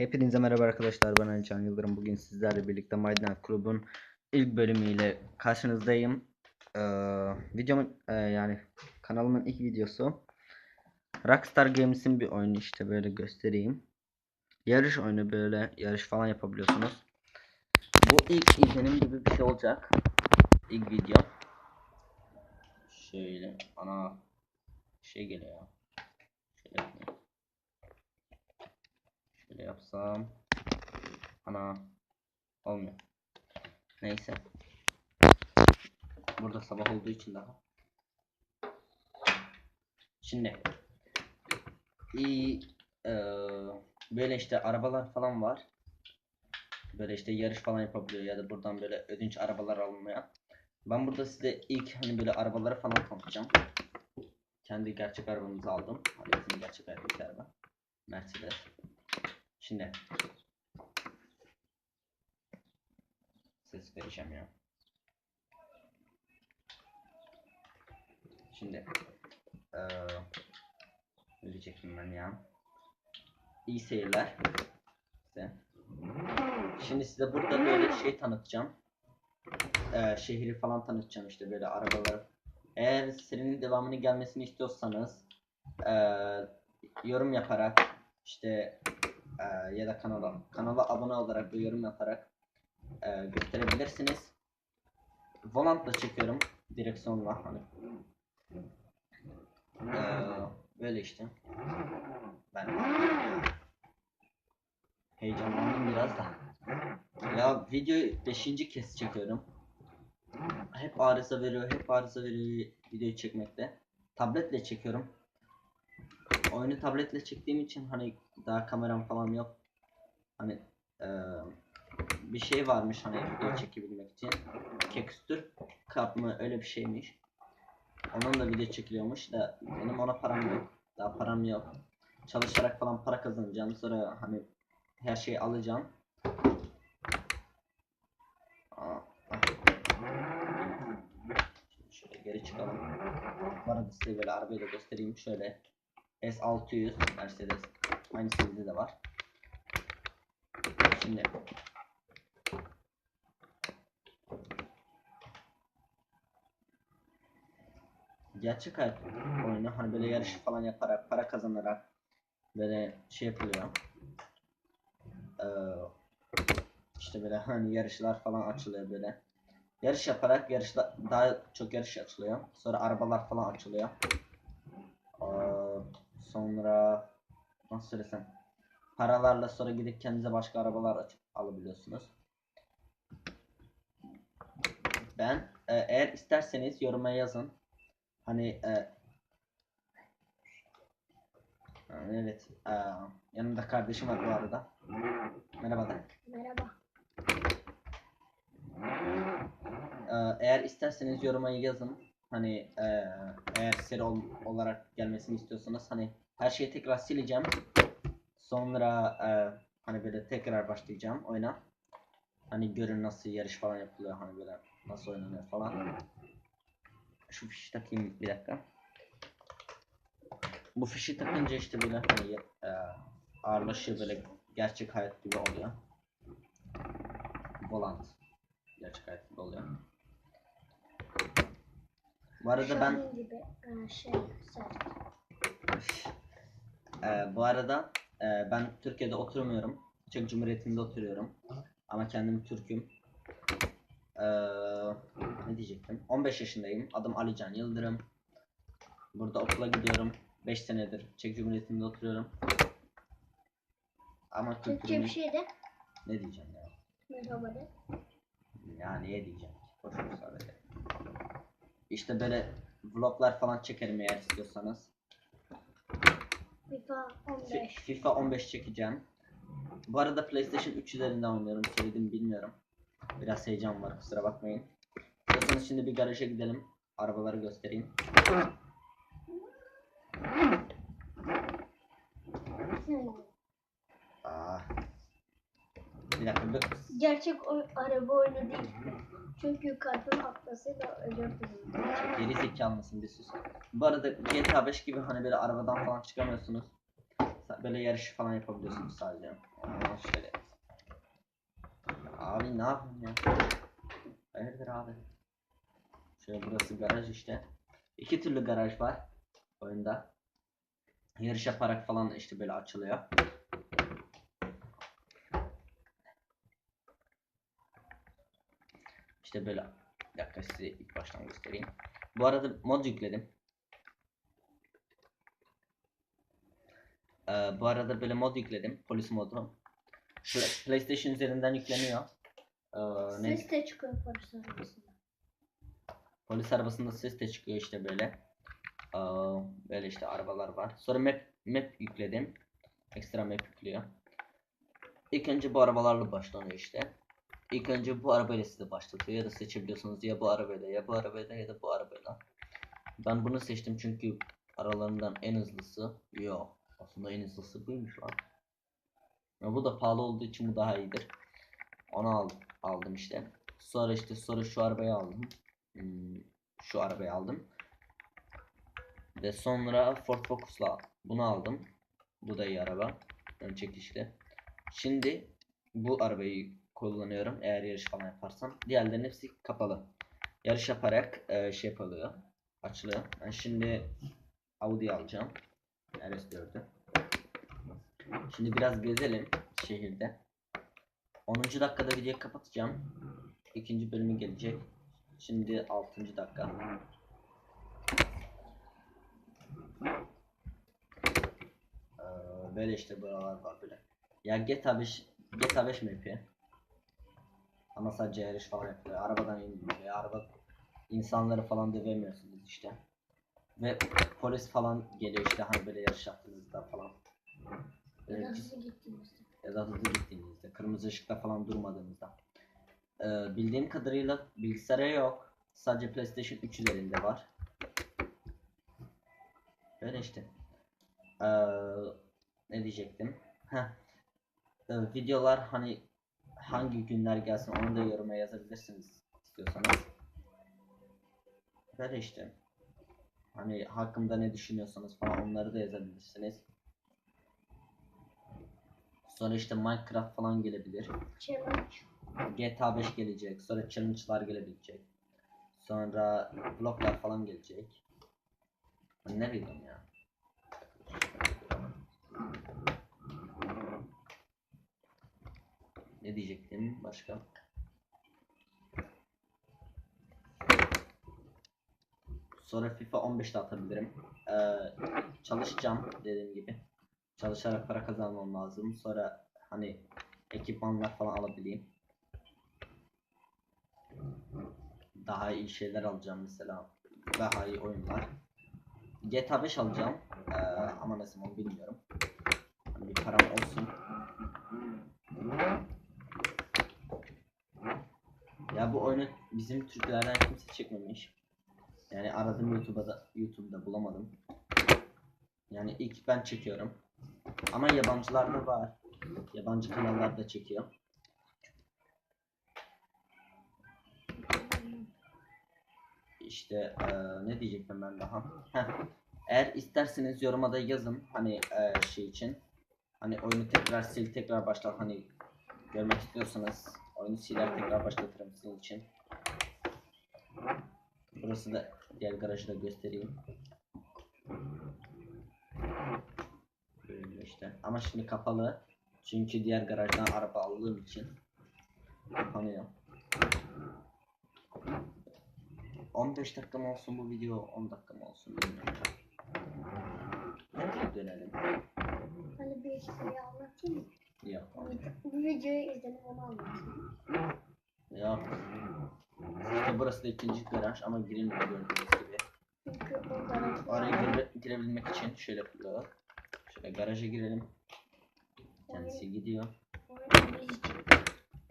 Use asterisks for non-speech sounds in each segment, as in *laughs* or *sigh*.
Hepinize merhaba arkadaşlar ben Ali Can Yıldırım. Bugün sizlerle birlikte Maydanoz Klub'un ilk bölümüyle karşınızdayım. Ee, videomun e, yani kanalımın ilk videosu. Rockstar Games'in bir oyunu işte böyle göstereyim. Yarış oyunu böyle yarış falan yapabiliyorsunuz. Bu ilk izlenim gibi bir şey olacak. İlk video. Şöyle ana şey geliyor. Şöyle yapayım. Şöyle yapsam. Ana. Olmuyor. Neyse. Burada sabah olduğu için daha. Şimdi. İyi. eee, böyle işte arabalar falan var. Böyle işte yarış falan yapabiliyor ya da buradan böyle ödünç arabalar alınmaya. Ben burada size ilk hani böyle arabaları falan tanıtacağım. Kendi gerçek arabamızı aldım. Bizim gerçek araba. Mercedes. Şimdi ses ya. Şimdi eee verecektim ben ya. İyi seyirler. Size. Şimdi size burada böyle şey tanıtacağım. Eee şehri falan tanıtacağım işte böyle arabaları. Eğer serinin devamını gelmesini istiyorsanız eee, yorum yaparak işte eee, ya da kanala kanala abone olarak bir yorum yaparak eee, gösterebilirsiniz. Volantla çekiyorum direksiyonla hani. Eee, böyle işte. Ben heyecanlandım biraz da. Ya videoyu 5. kez çekiyorum. Hep arıza veriyor, hep arıza veriyor videoyu çekmekte. Tabletle çekiyorum. Oyunu tabletle çektiğim için hani daha kameram falan yok. Hani eee, bir şey varmış hani video çekebilmek için. Kekstür kap mı öyle bir şeymiş. Onun da video çekiliyormuş da benim ona param yok. Daha param yok. Çalışarak falan para kazanacağım. Sonra hani her şeyi alacağım. Şöyle geri çıkalım. Bu arada size böyle arabayı da göstereyim. Şöyle S600 Mercedes. Aynı seride de var. Şimdi gerçek hayat oyunu hani böyle yarış falan yaparak para kazanarak böyle şey yapılıyor. Ee, işte böyle hani yarışlar falan açılıyor böyle. Yarış yaparak yarışlar daha çok yarış açılıyor. Sonra arabalar falan açılıyor. Ee, sonra nasıl söylesem paralarla sonra gidip kendinize başka arabalar açıp alabiliyorsunuz. Ben e, eğer isterseniz yoruma yazın. Hani e, evet e, yanımda kardeşim var bu arada. Merhaba da. Merhaba. Ee, eğer isterseniz yoruma yazın. Hani e, eğer seri ol- olarak gelmesini istiyorsanız hani her şeyi tekrar sileceğim. Sonra e, hani böyle tekrar başlayacağım oyuna. Hani görün nasıl yarış falan yapılıyor hani böyle nasıl oynanıyor falan. Şu fişi takayım bir dakika. Bu fişi takınca işte böyle hani e, ağırlaşıyor böyle gerçek hayat gibi oluyor. Volant. Gerçek hayat gibi oluyor. Bu arada ben Şahin gibi e, şey sert. Ee, bu arada e, ben Türkiye'de oturmuyorum. Çek Cumhuriyeti'nde oturuyorum. Ama kendim Türk'üm. Ee, ne diyecektim? 15 yaşındayım. Adım Ali Can Yıldırım. Burada okula gidiyorum. 5 senedir Çek Cumhuriyeti'nde oturuyorum. Ama Türkçe kültürümü... bir şey de. Ne diyeceğim ya? Merhaba de. Ya niye diyeceğim? Boş ver sadece. İşte böyle vloglar falan çekerim eğer istiyorsanız. FIFA Fi- 15. FIFA 15 çekeceğim. Bu arada PlayStation 3 üzerinden oynuyorum. Söyledim bilmiyorum. Biraz heyecan var kusura bakmayın. İstiyorsanız şimdi bir garaja gidelim. Arabaları göstereyim. Aa. Bir dakika dur. Gerçek oy- araba oyunu değil. Çünkü kalbim atlasıyla özür. Geri zekalı mısın bir sus. Bu arada GTA 5 gibi hani böyle arabadan falan çıkamıyorsunuz. böyle yarış falan yapabiliyorsunuz sadece. Aa, şöyle. Abi ne yapıyorsun ya? Hayırdır abi? Şöyle burası garaj işte. İki türlü garaj var oyunda. Yarış yaparak falan işte böyle açılıyor. İşte böyle bir dakika size ilk baştan göstereyim. Bu arada mod yükledim. Ee, bu arada böyle mod yükledim. Polis modu. Pla- PlayStation üzerinden yükleniyor. Ee, ne? Ses de çıkıyor polis arabasında. Polis arabasında ses de çıkıyor işte böyle. Aa, böyle işte arabalar var. Sonra map map yükledim. Ekstra map yüklüyor. İlk önce bu arabalarla başlanıyor işte. İlk önce bu arabayla sizi başlatıyor ya da seçebiliyorsunuz ya bu arabayla ya bu arabayla ya da bu arabayla. Ben bunu seçtim çünkü aralarından en hızlısı yok. Aslında en hızlısı buymuş lan. Ya bu da pahalı olduğu için bu daha iyidir. Onu aldım, aldım işte. Sonra işte sonra şu arabayı aldım. Hmm, şu arabayı aldım. Ve sonra Ford Focus'la bunu aldım. Bu da iyi araba. Ön çekişli. Şimdi bu arabayı kullanıyorum eğer yarış falan yaparsam. Diğerlerinin hepsi kapalı. Yarış yaparak e, şey yapılıyor. Açılıyor. Ben şimdi Audi alacağım. RS4'ü. Şimdi biraz gezelim şehirde. 10. dakikada videoyu kapatacağım. İkinci bölümü gelecek. Şimdi 6. dakika. Ee, böyle işte buralar var böyle. Ya GTA 5 GTA 5 map'i. Ama sadece yarış falan yapıyor. Arabadan. Ya araba insanları falan dövemiyorsunuz işte. Ve polis falan geliyor işte hani böyle yarış yaptığınızda falan. Böyle Biraz cid- hızlı gittiğimizde. ya da hızlı gittiğinizde, kırmızı ışıkta falan durmadığınızda. Ee, bildiğim kadarıyla bilgisayara yok. Sadece PlayStation 3 üzerinde var. Böyle işte. Ee, ne diyecektim? Heh. Ee, videolar hani hangi günler gelsin onu da yoruma yazabilirsiniz istiyorsanız. Böyle işte. Hani hakkımda ne düşünüyorsanız falan onları da yazabilirsiniz. Sonra işte Minecraft falan gelebilir. Challenge. GTA 5 gelecek. Sonra challenge'lar gelebilecek. Sonra vloglar falan gelecek. Ne bileyim ya. Ne diyecektim başka? Sonra FIFA 15'te atabilirim. Ee, çalışacağım dediğim gibi. Çalışarak para kazanmam lazım. Sonra hani ekipmanlar falan alabileyim. Daha iyi şeyler alacağım mesela. Daha iyi oyunlar. GTA 5 alacağım. Ee, ama ne zaman bilmiyorum. Hani bir param olsun. Bu oyunu bizim Türklerden kimse çekmemiş. Yani aradım YouTube'da YouTube'da bulamadım. Yani ilk ben çekiyorum. Ama yabancılar da var. Yabancı kanallar da çekiyor. İşte eee, ne diyecektim ben daha? Heh. Eğer isterseniz yoruma da yazın hani eee, şey için. Hani oyunu tekrar sil tekrar başlat hani görmek istiyorsanız oyunu siler tekrar başlatırım sizin için. Burası da diğer garajı da göstereyim. Böyle. Ama şimdi kapalı. Çünkü diğer garajdan araba aldığım için kapanıyor. 15 dakika olsun bu video, 10 dakika olsun bilmiyorum. Dönelim. Hani bir şey anlatayım mı? Yok. Bu videoyu izledim onu anlatayım. İşte burası da ikinci garaj ama girilmiyor gördüğünüz gibi. Çünkü o Oraya gire- girebilmek için şöyle yapılıyor. Şöyle garaja girelim. Kendisi gidiyor.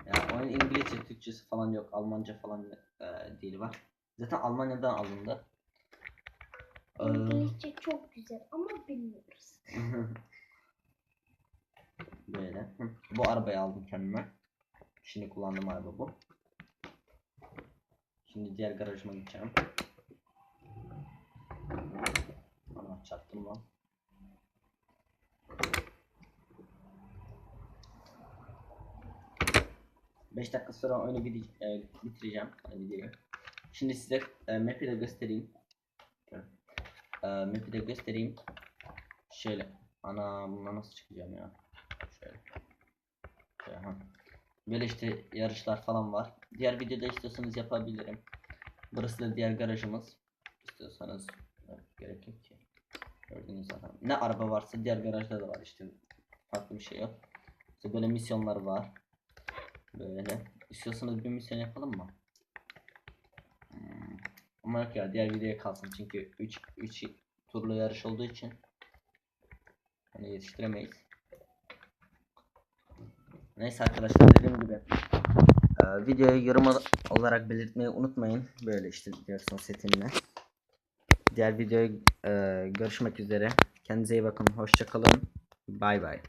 Ya oyun İngilizce, Türkçesi falan yok. Almanca falan e, dili var. Zaten Almanya'dan alındı. Ee, İngilizce çok güzel ama bilmiyoruz. *laughs* Böyle. Bu arabayı aldım kendime. Şimdi kullandığım araba bu. Şimdi diğer garajıma gideceğim. Ana çaktım lan. Beş dakika sonra oyunu bir, e, bitireceğim. Şimdi size e, map'i de göstereyim. E, map'i de göstereyim. Şöyle. Ana bundan nasıl çıkacağım ya? Böyle işte yarışlar falan var. Diğer videoda istiyorsanız yapabilirim. Burası da diğer garajımız. İstiyorsanız gerek yok ki. Gördüğünüz zaten. Ne araba varsa diğer garajda da var işte. Farklı bir şey yok. İşte böyle misyonlar var. Böyle. İstiyorsanız bir misyon yapalım mı? Hmm. Ama yok ya diğer videoya kalsın çünkü 3 3 turlu yarış olduğu için hani yetiştiremeyiz. Neyse arkadaşlar dediğim gibi e, videoyu yorum ol- olarak belirtmeyi unutmayın. Böyle işte diyorsun setimle. Diğer videoyu e, görüşmek üzere. Kendinize iyi bakın. Hoşça kalın. Bay bay.